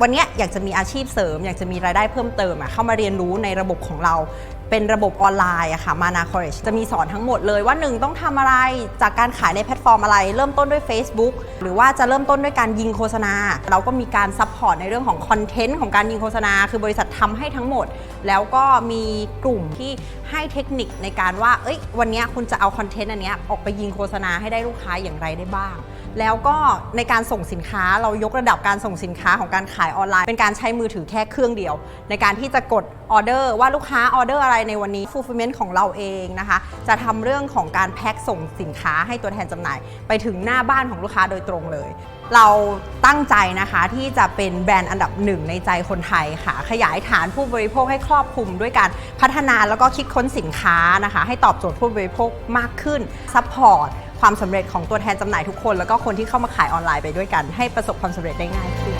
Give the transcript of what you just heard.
วันนี้อยากจะมีอาชีพเสริม อยากจะมีรายได้เพิ่มเติมเข้ามาเรียนรู้ในระบบของเรา เป็นระบบออนไลน์อะค่ะมานาคอร์เรจะมีสอนทั้งหมดเลยว่า 1 ต้องทำอะไรจากการขายในแพลตฟอร์มอะไร เริ่มต้นด้วย Facebook หรือว่าจะเริ่มต้นด้วยการยิงโฆษณา เราก็มีการซัพพอร์ตในเรื่องของคอนเทนต์ของการยิงโฆษณา คือบริษัททำให้ทั้งหมด แล้วก็มีกลุ่มที่ให้เทคนิคในการว่า เอ้ย วันนี้คุณจะเอาคอนเทนต์อันเนี้ยออกไปยิงโฆษณาให้ได้ลูกค้าอย่างไรได้บ้าง แล้วก็ในการส่งสินค้าเรายกระดับการส่งสินค้าของการขายออนไลน์ เป็นการใช้มือถือแค่เครื่องเดียว ในการที่จะกดออเดอร์ว่าลูกค้าออเดอร์อะไรในวันนี้ fulfillment ของเราเองนะคะ จะทำเรื่องของการแพ็คส่งสินค้าให้ตัวแทนจำหน่าย ไปถึงหน้าบ้านของลูกค้าโดยตรงเลย เราตั้งใจนะคะที่จะเป็นแบรนด์อันดับหนึ่งในใจคนไทยค่ะ ขยายฐานผู้บริโภคให้ครอบคลุม ด้วยการพัฒนาแล้วก็คิดค้นสินค้านะคะ ให้ตอบโจทย์ผู้บริโภคมากขึ้นซัพพอร์ตความสำเร็จของตัวแทนจำหน่ายทุกคน แล้วก็คนที่เข้ามาขายออนไลน์ไปด้วยกัน ให้ประสบความสำเร็จได้ง่ายขึ้น